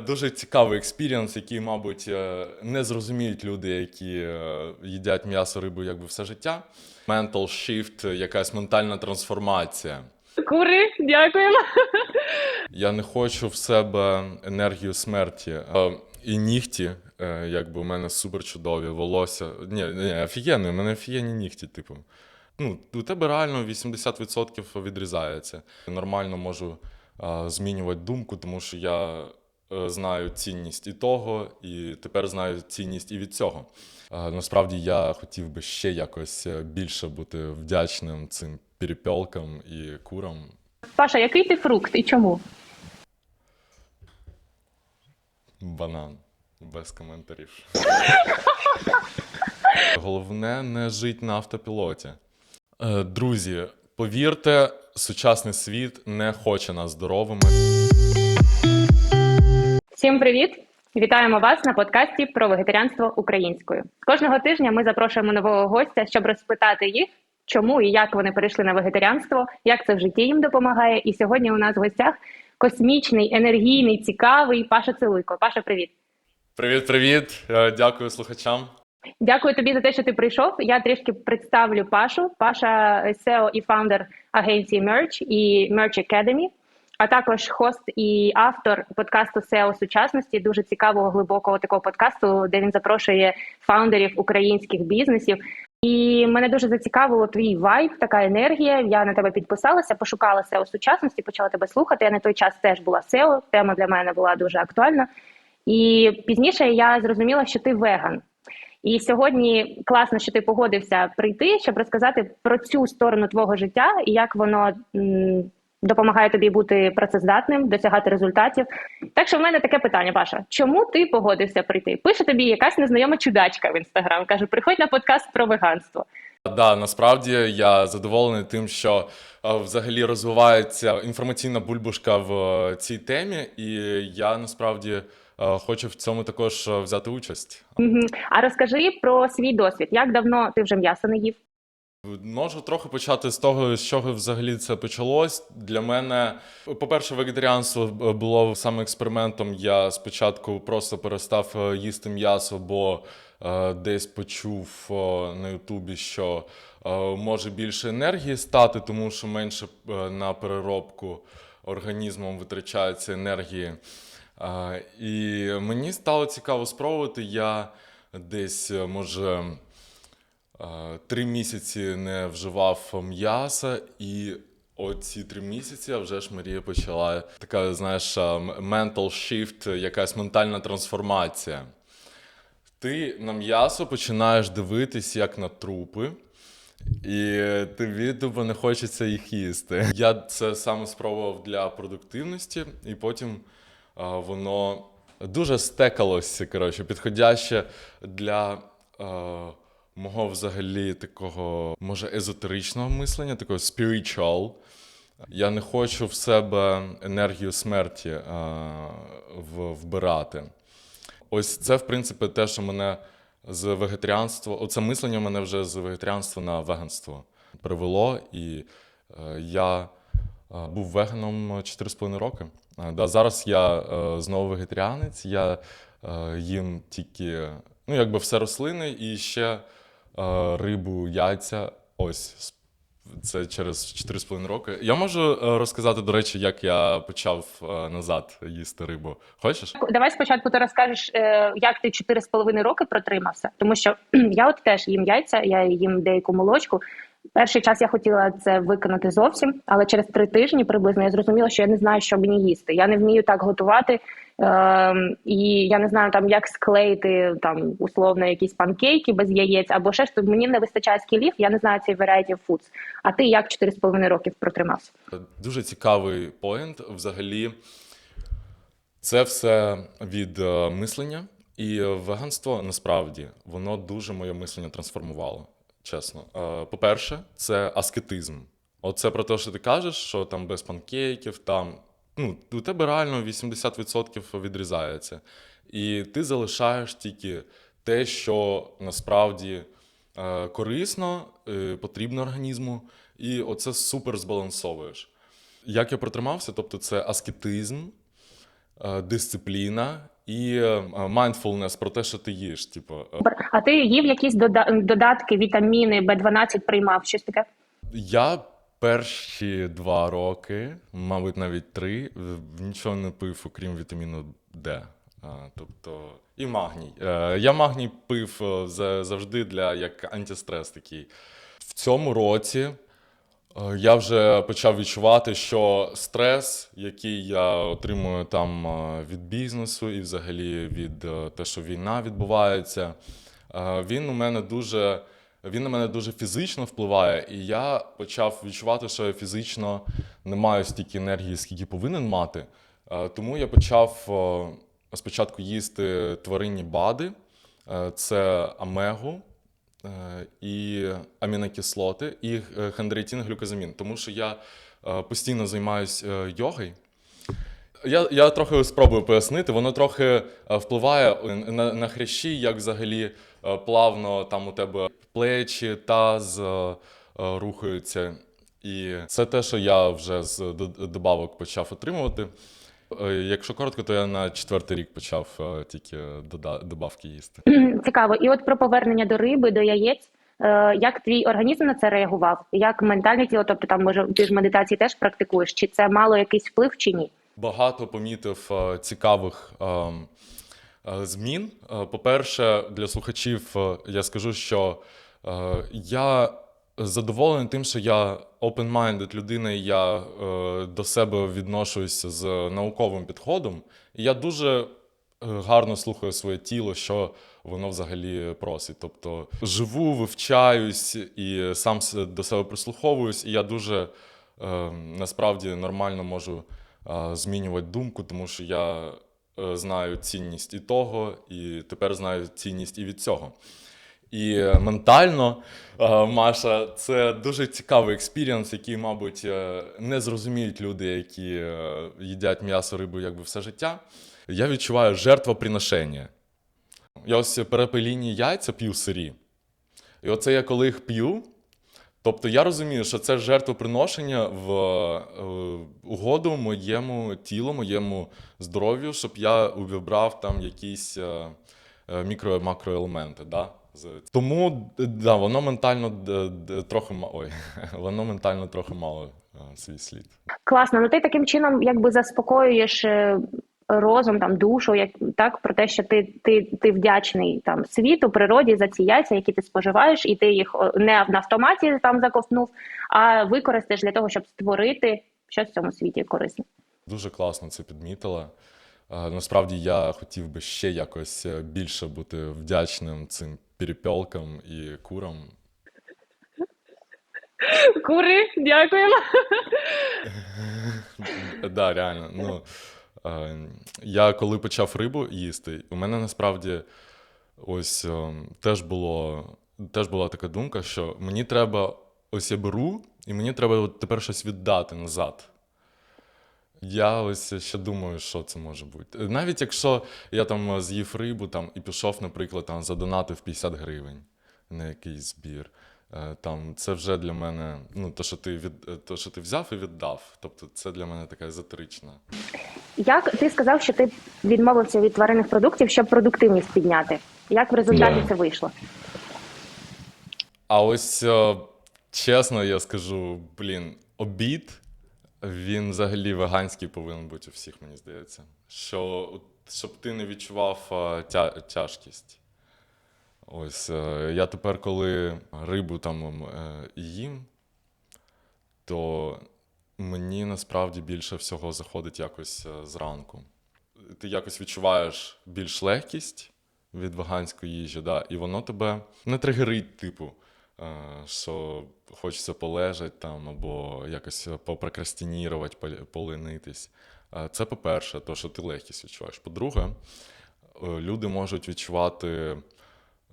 дуже цікавий експірієнс, який, мабуть, е, не зрозуміють люди, які е, їдять м'ясо рибу якби все життя. Mental shift, якась ментальна трансформація. Кури, дякуємо. Я не хочу в себе енергію смерті. Е, І нігті, якби у мене супер чудові, волосся. Ні, ні, офігенні, у мене офігенні нігті, типу. Ну, у тебе реально 80% відрізається. Нормально можу е, змінювати думку, тому що я знаю цінність і того, і тепер знаю цінність і від цього. Е, насправді я хотів би ще якось е, більше бути вдячним цим перепелкам і курам. Паша, який ти фрукт і чому? Банан. Без коментарів. Головне не жити на автопілоті. Е, Друзі, повірте, сучасний світ не хоче нас здоровими. Всім привіт! Вітаємо вас на подкасті про вегетаріанство українською. Кожного тижня ми запрошуємо нового гостя, щоб розпитати їх, чому і як вони перейшли на вегетаріанство, як це в житті їм допомагає. І сьогодні у нас в гостях космічний, енергійний, цікавий Паша Целуйко. Паша, привіт! Привіт, привіт! Е, Дякую слухачам. Дякую тобі за те, що ти прийшов. Я трішки представлю Пашу. Паша SEO і фаундер агенції Merch і Merch Academy, а також хост і автор подкасту SEO сучасності, дуже цікавого глибокого такого подкасту, де він запрошує фаундерів українських бізнесів. І мене дуже зацікавило твій вайб, така енергія. Я на тебе підписалася, пошукала SEO сучасності, почала тебе слухати. Я на той час теж була SEO, Тема для мене була дуже актуальна. І пізніше я зрозуміла, що ти веган. І сьогодні класно, що ти погодився прийти, щоб розказати про цю сторону твого життя і як воно допомагає тобі бути працездатним, досягати результатів. Так що в мене таке питання, Паша: чому ти погодився прийти? Пише тобі якась незнайома чудачка в інстаграм. каже: приходь на подкаст про веганство. Да, насправді я задоволений тим, що е, взагалі розвивається інформаційна бульбашка в е, цій темі, і я насправді е, хочу в цьому також взяти участь. А розкажи про свій досвід. Як давно ти вже м'ясо не їв? Можу трохи почати з того, з чого взагалі це почалось. Для мене, по-перше, вегетаріанство було саме експериментом. Я спочатку просто перестав е, їсти м'ясо, бо е, десь почув е, на Ютубі, що е, може більше енергії стати, тому що менше е, на переробку організмом витрачається енергії. Е, і мені стало цікаво спробувати. Я десь, е, може. Е, Три місяці не вживав м'яса, і оці три місяці а вже ж Марія почала така, знаєш, е, м- mental shift, якась ментальна трансформація. Ти на м'ясо починаєш дивитись як на трупи, і тобі тупо не хочеться їх їсти. Я це саме спробував для продуктивності, і потім е, воно дуже стекалося, коротше, підходяще для. е, мого взагалі такого, може, езотеричного мислення, такого spiritual. Я не хочу в себе енергію смерті а, в, вбирати. Ось це, в принципі, те, що мене з вегетаріанства, оце мислення мене вже з вегетаріанства на веганство привело, і е, я е, був веганом 4,5 роки. Е, Да, зараз я е, знову вегетаріанець, я е, їм тільки ну, якби все рослини і ще е, рибу, яйця. Ось це через 4,5 роки. Я можу е, розказати, до речі, як я почав е, назад їсти рибу. Хочеш? Давай спочатку ти розкажеш, е, як ти 4,5 роки протримався, тому що я от теж їм яйця, я їм деяку молочку. Перший час я хотіла це виконати зовсім, але через три тижні приблизно я зрозуміла, що я не знаю, що мені їсти. Я не вмію так готувати, ем, і я не знаю там, як склеїти там условно якісь панкейки без яєць або ще ж мені не вистачає скілів. Я не знаю цей variety foods. А ти як 4,5 років протримався? Дуже цікавий поінт. Взагалі, це все від е, мислення, і веганство насправді воно дуже моє мислення трансформувало. Чесно. Е, По-перше, це аскетизм. Оце про те, що ти кажеш, що там без панкейків, там ну, у тебе реально 80% відрізається. І ти залишаєш тільки те, що насправді е, корисно, е, потрібно організму, і оце супер збалансовуєш. Як я протримався, тобто це аскетизм, дисципліна і е, mindfulness про те, що ти їш. Типу, Е, А ти їв якісь дода- додатки, вітаміни, Б12 приймав, щось таке? Я перші два роки, мабуть, навіть три, нічого не пив, окрім вітаміну Д. А, тобто, і магній. Е, я магній пив е, завжди для як антистрес такий. В цьому році е, я вже почав відчувати, що стрес, який я отримую там е, від бізнесу і взагалі від е, те, що війна відбувається, е, він у мене дуже. Він на мене дуже фізично впливає, і я почав відчувати, що я фізично не маю стільки енергії, скільки повинен мати. Е, Тому я почав е, спочатку їсти тваринні бади, Е, це амегу е, і амінокислоти, і е, хондроїтин, глюкозамін. Тому що я е, постійно займаюся йогою. Я, я трохи спробую пояснити. Воно трохи е, впливає на, на хрящі, як взагалі е, плавно там у тебе плечі, таз е, е, рухаються. І це те, що я вже з добавок почав отримувати. Е, Якщо коротко, то я на четвертий рік почав е, тільки добавки їсти. Цікаво. І от про повернення до риби, до яєць. Е, Як твій організм на це реагував? Як ментальне тіло? Тобто, там може ти ж медитації теж практикуєш? Чи це мало якийсь вплив, чи ні? багато помітив цікавих ем, змін. По-перше, для слухачів я скажу, що я задоволений тим, що я open-minded людина, і я е, до себе відношусь з науковим підходом. І я дуже е, гарно слухаю своє тіло, що воно взагалі просить. Тобто живу, вивчаюсь і сам до себе прислуховуюсь, і я дуже е, насправді нормально можу е, змінювати думку, тому що я е, знаю цінність і того, і тепер знаю цінність і від цього. І е, ментально, е, Маша, це дуже цікавий експірієнс, який, мабуть, е, не зрозуміють люди, які їдять м'ясо, рибу якби все життя. Я відчуваю жертвоприношення. Я ось перепеліні яйця п'ю сирі. І оце я коли їх п'ю, тобто я розумію, що це жертвоприношення в угоду моєму тілу, моєму здоров'ю, щоб я увібрав там якісь мікро-макроелементи. Да? Тому да, воно ментально трохи ой, воно ментально трохи мало е, свій слід. Класно. Ну ти таким чином якби заспокоюєш е, розум, там душу, як так про те, що ти, ти, ти вдячний там світу, природі за ці яйця, які ти споживаєш, і ти їх не на автоматі там заковтнув, а використаєш для того, щоб створити щось в цьому світі корисне. Дуже класно це підмітила. Е, Насправді я хотів би ще якось більше бути вдячним цим перепелкам і курам. Кури, дякуємо. Да, реально. Ну, я коли почав рибу їсти, у мене насправді ось е, теж було теж була така думка, що мені треба, ось я беру, і мені треба тепер щось віддати назад. Я ось ще думаю, що це може бути. Навіть якщо я там е, з'їв рибу там, і пішов, наприклад, там, задонатив 50 гривень на якийсь збір. е, Там, це вже для мене, ну, то, що ти від, е, то, що ти взяв і віддав. Тобто це для мене така езотерична. Як ти сказав, що ти відмовився від тваринних продуктів, щоб продуктивність підняти? Як в результаті Да. це вийшло? А ось чесно, я скажу, блін, обід, він взагалі веганський повинен бути у всіх, мені здається. Що, щоб ти не відчував е, тя, тяжкість. Ось е, я тепер, коли рибу там е, їм, то мені насправді більше всього заходить якось зранку. Ти якось відчуваєш більш легкість від веганської їжі, да, і воно тебе не тригерить, типу, що хочеться полежати там або якось попрокрастинірувати, поленитись. Е, Це по-перше, то, що ти легкість відчуваєш. По-друге, е, люди можуть відчувати,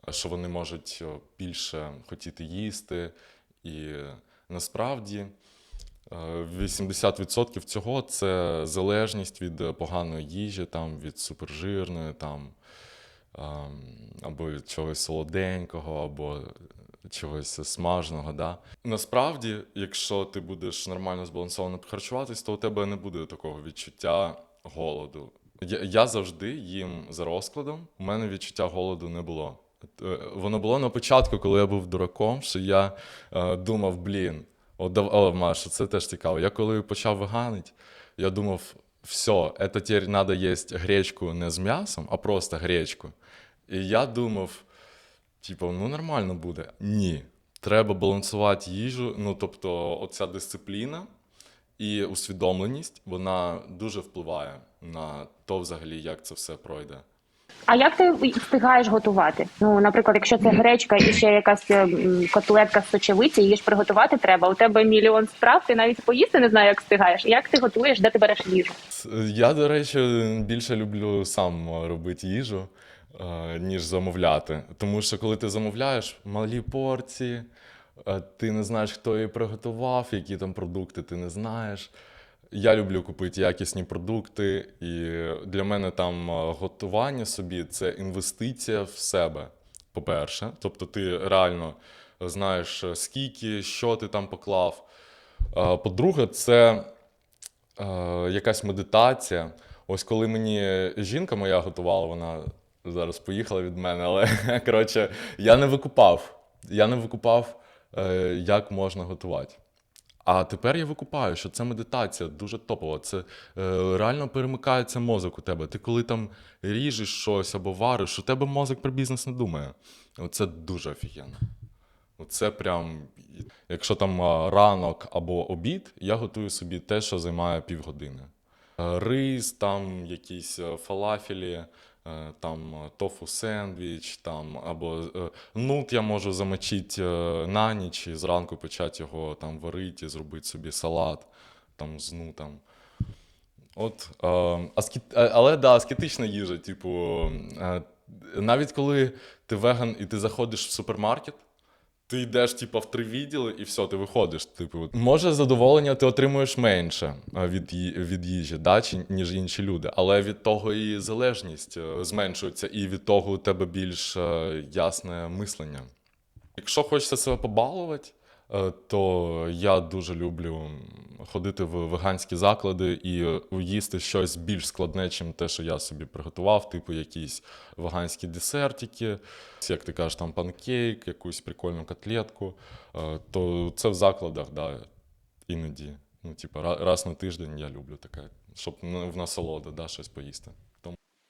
що вони можуть е, більше хотіти їсти, і е, насправді. Е, 80% цього це залежність від е, поганої їжі, там, від супержирної, там, ем, або від чогось солоденького, або чогось смаженого. Да? Насправді, якщо ти будеш нормально збалансовано харчуватись, то у тебе не буде такого відчуття голоду. Я, я завжди їм за розкладом. У мене відчуття голоду не було. Е, Воно було на початку, коли я був дураком, що я е, думав, блін, о, Маша, це теж цікаво. Я коли почав веганить, я думав, все, це тепер треба їсти гречку не з м'ясом, а просто гречку. І я думав, типу, ну нормально буде. Ні. Треба балансувати їжу. Ну, тобто, оця дисципліна і усвідомленість, вона дуже впливає на то, взагалі, як це все пройде. А як ти встигаєш готувати? Ну, наприклад, якщо це гречка і ще якась е, котлетка з сочевиці, її ж приготувати треба. У тебе мільйон справ, ти навіть поїсти не знаю, як встигаєш. Як ти готуєш, де ти береш їжу? Я, до речі, більше люблю сам робити їжу, ніж замовляти. Тому що коли ти замовляєш малі порції, е, ти не знаєш, хто її приготував, які там продукти ти не знаєш. Я люблю купити якісні продукти, і для мене там е, готування собі це інвестиція в себе, по-перше. Тобто ти реально знаєш, е, скільки, що ти там поклав. Е, По-друге, це е, якась медитація. Ось коли мені жінка моя готувала, вона зараз поїхала від мене, але коротше, я не викупав. Я не викупав, е, як можна готувати. А тепер я викупаю, що це медитація дуже топова. Це е, реально перемикається мозок у тебе. Ти коли там ріжеш щось або вариш, у тебе мозок про бізнес не думає. Це дуже офігенно. Це прям, якщо там ранок або обід, я готую собі те, що займає півгодини. Е, Рис, там якісь е, фалафелі, е, там е, тофу сендвіч, там або е, нут я можу замочити е, на ніч і зранку почати його там варити, і зробити собі салат там з нутом. От, е, аскет... е, але да, аскетична їжа, типу, е, навіть коли ти веган і ти заходиш в супермаркет, ти йдеш, типу, в три відділи і все, ти виходиш. Типу, може, задоволення ти отримуєш менше е, від, від їжі, да, чи, ніж інші люди, але від того і залежність е, зменшується, і від того у тебе більш е, ясне мислення. Якщо хочеться себе побалувати, то я дуже люблю ходити в веганські заклади і е, їсти щось більш складне, чим те, що я собі приготував, типу якісь веганські десертики, як ти кажеш, там панкейк, якусь прикольну котлетку. Е, То це в закладах, да, іноді. Ну, типу, ра- раз на тиждень я люблю таке, щоб в насолоду да, щось поїсти.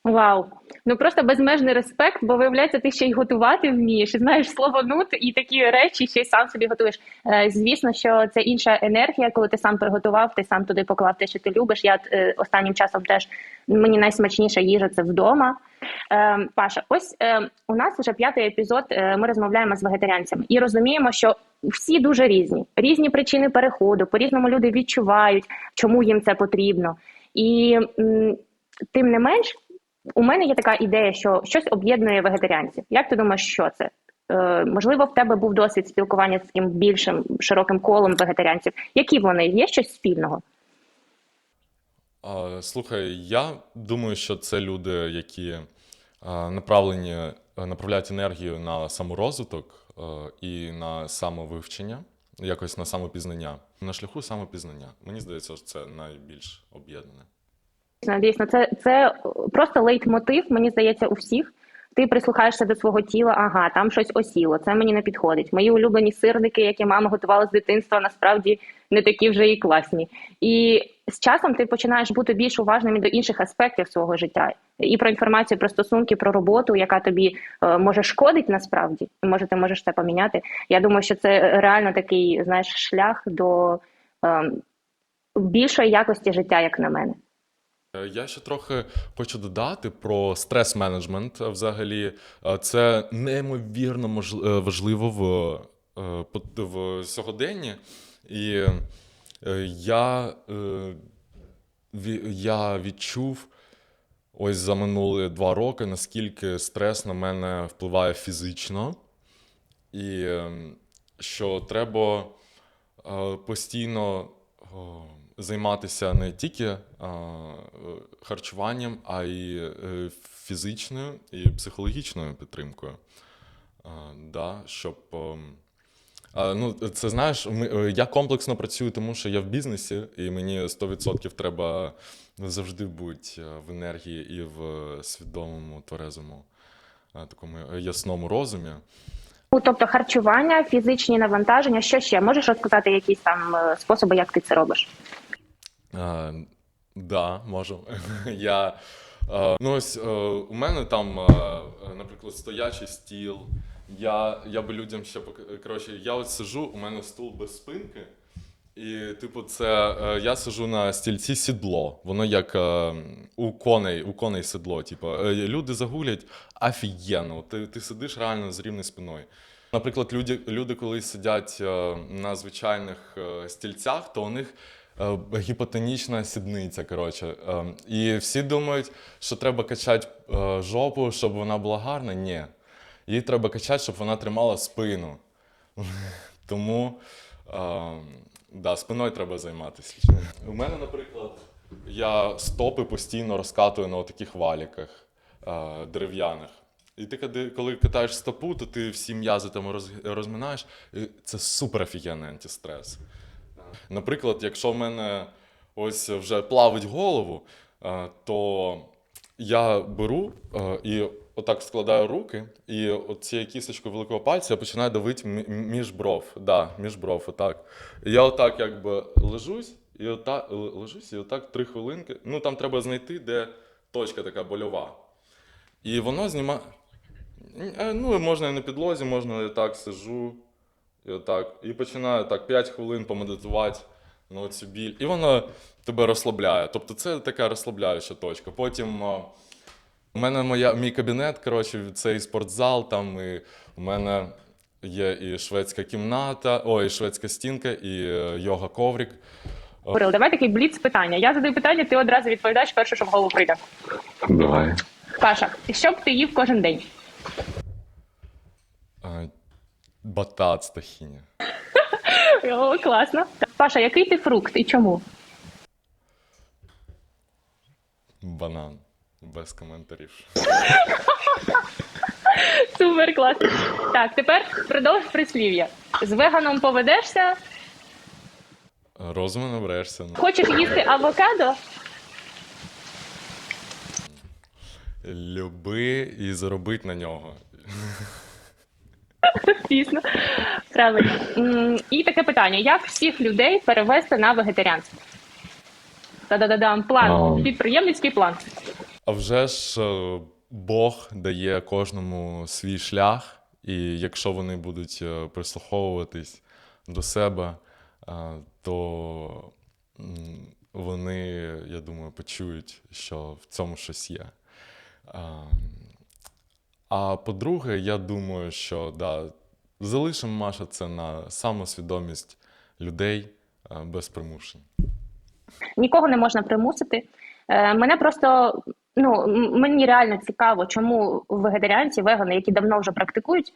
Вау, ну просто безмежний респект, бо виявляється, ти ще й готувати вмієш, і знаєш слово нут і такі речі ще й сам собі готуєш. Е, звісно, що це інша енергія, коли ти сам приготував, ти сам туди поклав те, що ти любиш. Я е, останнім часом теж мені найсмачніша їжа це вдома. Е, Паша, ось у нас вже п'ятий епізод. Ми розмовляємо з вегетаріанцями і розуміємо, що всі дуже різні, різні причини переходу. По різному люди відчувають, чому їм це потрібно, і тим не менш. У мене є така ідея, що щось об'єднує вегетаріанців. Як ти думаєш, що це? Е, можливо, в тебе був досвід спілкування з таким більшим широким колом вегетаріанців. Які вони? Є щось спільного? А, Слухай, я думаю, що це люди, які а, направлені, направляють енергію на саморозвиток а, і на самовивчення, якось на самопізнання. На шляху самопізнання. Мені здається, що це найбільш об'єднане. Дійсно, це, це просто лейтмотив, мені здається, у всіх. Ти прислухаєшся до свого тіла, ага, там щось осіло, це мені не підходить. Мої улюблені сирники, які мама готувала з дитинства, насправді не такі вже і класні. І з часом ти починаєш бути більш уважним і до інших аспектів свого життя. І про інформацію, про стосунки, про роботу, яка тобі е, може шкодить насправді, може ти можеш це поміняти. Я думаю, що це реально такий знаєш шлях до е, більшої якості життя, як на мене. Е, Я ще трохи хочу додати про стрес-менеджмент. е, Взагалі, Е, це неймовірно важливо в, в сьогоденні. І я, я відчув ось за минулі два роки, наскільки стрес на мене впливає фізично, і е, що треба постійно займатися не тільки е, харчуванням, а й е, фізичною і психологічною підтримкою. Е, Да, щоб ем, ну, це знаєш, я комплексно працюю, тому що я в бізнесі, і мені 100% треба завжди бути в енергії і в свідомому, тверезому, такому ясному розумі. Ну, тобто харчування, фізичні навантаження, що ще? Можеш розказати якісь там способи, як ти це робиш? А, да, можу. Я, е, ну ось е, у мене там, е, наприклад, стоячий стіл. Я, я би людям ще пок- коротше, я от сижу, у мене стул без спинки. І, типу, це я сижу на стільці сідло. Воно як е, у коней, у коней сідло. Типу, люди загулять офігенно. Ти, ти сидиш реально з рівною спиною. Наприклад, люди, люди коли сидять на звичайних стільцях, то у них гіпотонічна сідниця. Коротше. Е, і всі думають, що треба качати е, жопу, щоб вона була гарна. Ні. Її треба качати, щоб вона тримала спину. Тому е, да, спиною треба займатися. У мене, наприклад, я стопи постійно розкатую на таких валіках е, дерев'яних. І ти коли, катаєш стопу, то ти всі м'язи там розминаєш. Це супер офігенний антистрес. Наприклад, якщо в мене ось вже плавить голову, е, то я беру е, і отак складаю руки, і цією кісточкою великого пальця я починаю давити мі- між бров. Да, між бров, отак. Я отак якби лежусь, і отак лежусь, і отак три хвилинки. Ну там треба знайти, де точка така больова. І воно знімає. Е, Ну, можна і на підлозі, можна і так сижу. І отак. І починаю так 5 хвилин помедитувати на цю біль. І воно тебе розслабляє. Тобто це така розслабляюча точка. Потім а, у мене моя, мій кабінет, коротше, це і спортзал, там і у мене є і шведська кімната, ой, і шведська стінка, і е, йога коврик. Кирил, давай такий бліц питання. Я задаю питання, ти одразу відповідаєш перше, що в голову прийде. Давай. Паша, що б ти їв кожен день? Е, Батат з тахіні. О, класно. Паша, який ти фрукт і чому? Банан. Без коментарів. Супер класно. Так, тепер продовж прислів'я. З веганом поведешся, Розуму наберешся. хочеш їсти авокадо, Люби і заробить на нього. Дійсно. Правильно. І таке питання: як всіх людей перевести на вегетаріанство? Та-да-да-дам, план, підприємницький план. А вже ж е, Бог дає кожному свій шлях, і якщо вони будуть е, прислуховуватись до себе, е, то вони, я думаю, почують, що в цьому щось є. А, по-друге, я думаю, що да, залишимо Маша це на самосвідомість людей е, без примушень. Нікого не можна примусити. Е, Мене просто ну мені реально цікаво, чому вегетаріанці, вегани, які давно вже практикують,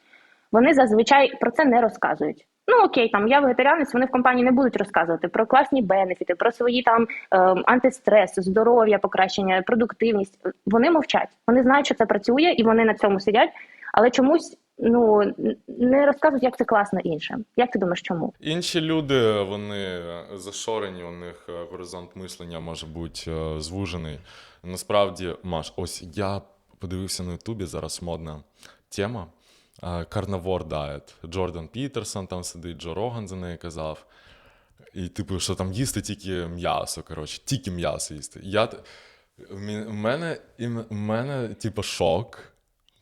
вони зазвичай про це не розказують. Ну окей, там я вегетаріанець, вони в компанії не будуть розказувати про класні бенефіти, про свої там е, антистрес, здоров'я, покращення, продуктивність. Вони мовчать. Вони знають, що це працює, і вони на цьому сидять, але чомусь ну не розказують, як це класно іншим. Як ти думаєш, чому? Інші люди, вони зашорені, у них е, горизонт мислення може бути е, звужений. Насправді, Маш, ось я подивився на Ютубі, зараз модна тема. Carnivore Diet. Джордан Пітерсон там сидить, Джо Роган за неї казав. І, типу, що там їсти тільки м'ясо, коротше, тільки м'ясо їсти. Я, в мене, в мене, типу, шок.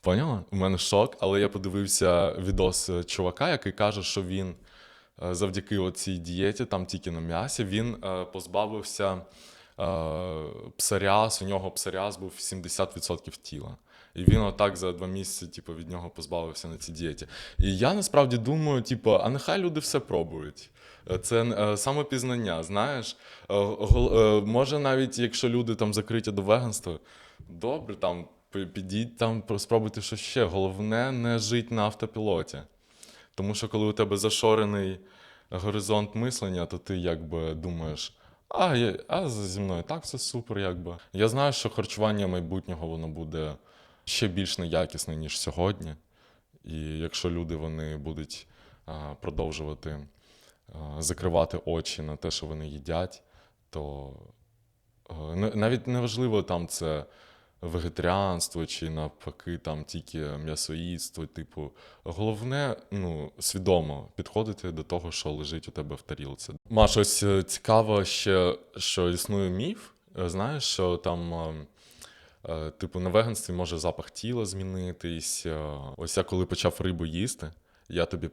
Поняла? У мене шок, але я подивився відос чувака, який каже, що він е, завдяки цій дієті, там тільки на м'ясі, він е, позбавився е, псоріаз, у нього псоріаз був 70% тіла. І він отак за два місяці типу, від нього позбавився на цій дієті. І я насправді думаю, типу, а нехай люди все пробують. Е, Це е, самопізнання, знаєш. Е, може, навіть якщо люди там закриті до веганства, добре, там підіть там, спробуйте щось ще. Головне не жити на автопілоті. Тому що коли у тебе зашорений горизонт мислення, то ти якби думаєш, а, я, а зі мною так все супер, якби. Я знаю, що харчування майбутнього воно буде ще більш неякісне, ніж сьогодні. І якщо люди вони будуть продовжувати закривати очі на те, що вони їдять, то навіть неважливо там це вегетаріанство чи навпаки там тільки м'ясоїдство. Типу, головне, ну, свідомо підходити до того, що лежить у тебе в тарілці. Маш, ось е, цікаво ще, що існує міф. Знаєш, що там. Е, Типу, на веганстві може запах тіла змінитись. е, Ось я коли почав рибу їсти, я тобі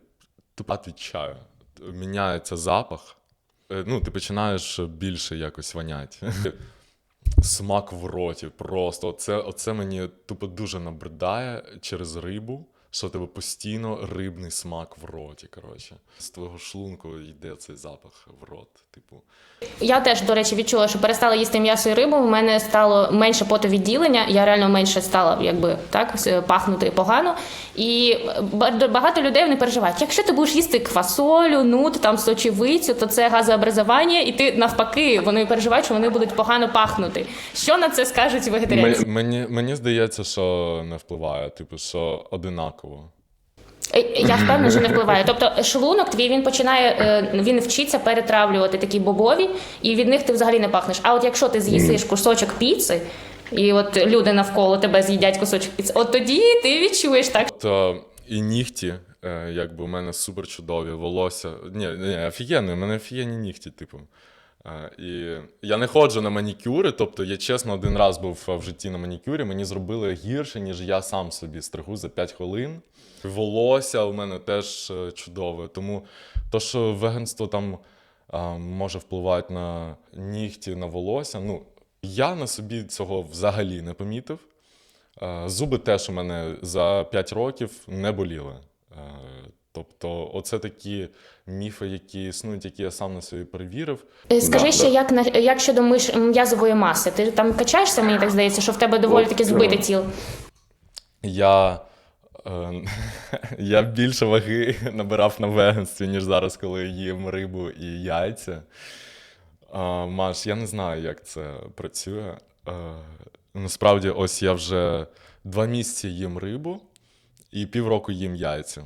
тупо відчаю. Міняється запах. Е, Ну, ти починаєш більше якось вонять. Смак в роті. Просто оце, оце мені тупо дуже набридає через рибу, що тебе постійно рибний смак в роті. Коротше. З твого шлунку йде цей запах в рот. Типу. Я теж, до речі, відчула, що перестала їсти м'ясо і рибу. У мене стало менше потовідділення. Я реально менше стала, якби так пахнути погано. І багато людей вони переживають. Якщо ти будеш їсти квасолю, нут, там сочевицю, то це газообразування, і ти навпаки, вони переживають, що вони будуть погано пахнути. Що на це скажуть вегетаріанці? Мені, мені, мені здається, що не впливає, типу, що одинаково. Е, Я впевнена, що не впливає. Тобто шлунок твій він починає, е, він вчиться перетравлювати такі бобові, і від них ти взагалі не пахнеш. А от якщо ти з'їсиш кусочок піци, і от люди навколо тебе з'їдять кусочок піци, от тоді ти відчуєш так. То і нігті, е, якби у мене супер чудові, волосся. Ні, ні, офігенно, у мене офігенні нігті, типу. Е, І я не ходжу на манікюри, тобто я чесно один раз був в житті на манікюрі, мені зробили гірше, ніж я сам собі стригу за 5 хвилин. Волосся у мене теж е, чудове. Тому то, що веганство там а, може впливати на нігті, на волосся, ну, я на собі цього взагалі не помітив. Е, Зуби теж у мене за 5 років не боліли. Тобто, оце такі міфи, які існують, які я сам на собі перевірив. Е, Скажи Да, ще, да. як на як щодо миш м'язової маси? Ти там качаєшся, мені так здається, що в тебе доволі таки збите тіло. Я, е, я більше ваги набирав на веганстві, ніж зараз, коли їм рибу і яйця. Е, Маш, я не знаю, як це працює. Е, насправді, ось я вже два місяці їм рибу і півроку їм яйця.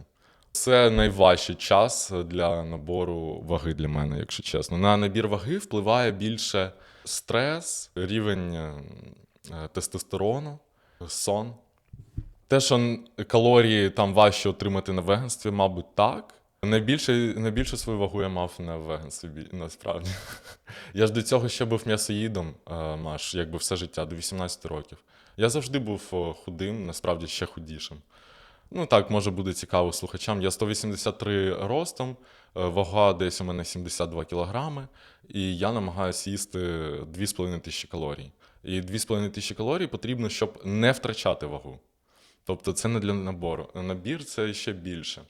Це найважчий час для набору ваги для мене, якщо чесно. На набір ваги впливає більше стрес, рівень е, тестостерону, сон. Те, що калорії там важче отримати на веганстві, мабуть, так. Найбільше, найбільшу свою вагу я мав на веганстві, насправді. Я ж до цього ще був м'ясоїдом, е, Маш, якби все життя, до 18 років. Я завжди був худим, насправді ще худішим. Ну так, може буде цікаво слухачам. Я 183 ростом, е, вага десь у мене 72 кілограми, і я намагаюся їсти 2,5 тисячі калорій. І 2,5 тисячі калорій потрібно, щоб не втрачати вагу. Тобто це не для набору. Набір це ще більше.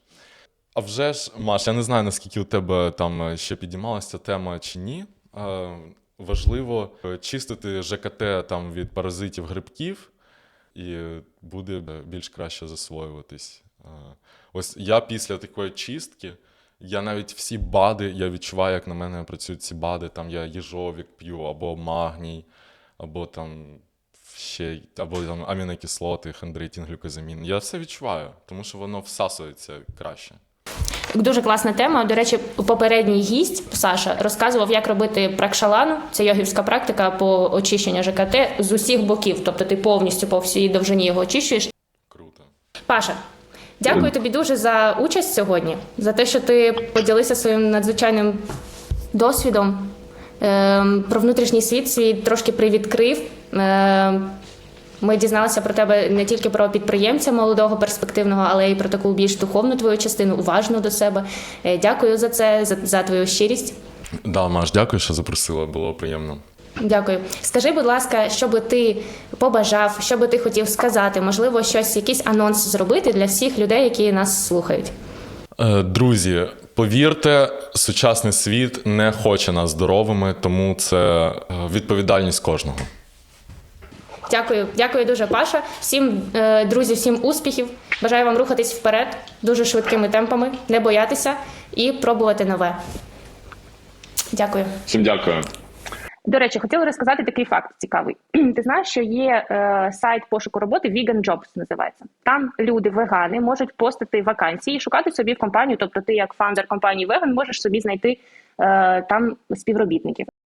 А вже ж, Маш, я не знаю, наскільки у тебе там е, ще підіймалася тема чи ні. Е, Важливо чистити ЖКТ там від паразитів грибків, і буде е, більш краще засвоюватись. Е, Ось я після такої чистки, я навіть всі бади, я відчуваю, як на мене працюють ці бади. Там я їжовік п'ю, або магній, або там ще або там амінокислоти, хондритін, глюкозамін. Я все відчуваю, тому що воно всасується краще. Дуже класна тема. До речі, попередній гість Саша розказував, як робити пракшалану. Це йогівська практика по очищенню ЖКТ з усіх боків. Тобто ти повністю по всій довжині його очищуєш. Круто. Паша, дякую тобі дуже за участь сьогодні, за те, що ти поділився своїм надзвичайним досвідом. Ем, Про внутрішній світ свій трошки привідкрив. Ми дізналися про тебе не тільки про підприємця молодого, перспективного, але й про таку більш духовну твою частину, уважну до себе. Е, Дякую за це, за, за твою щирість. Да, Маш, дякую, що запросила, було приємно. Дякую. Скажи, будь ласка, що би ти побажав, що би ти хотів сказати? Можливо, щось, якийсь анонс зробити для всіх людей, які нас слухають. Е, Друзі, повірте, сучасний світ не хоче нас здоровими, тому це е, відповідальність кожного. Дякую, дякую дуже, Паша. Всім е, друзі, всім успіхів. Бажаю вам рухатись вперед дуже швидкими темпами, не боятися і пробувати нове. Дякую. Всім дякую. До речі, хотіла розказати такий факт цікавий. Ти знаєш, що є е, сайт пошуку роботи Vegan Jobs називається. Там люди вегани можуть постати вакансії, і шукати собі в компанію. Тобто, ти як фаундер компанії Vegan можеш собі знайти е, там співробітників.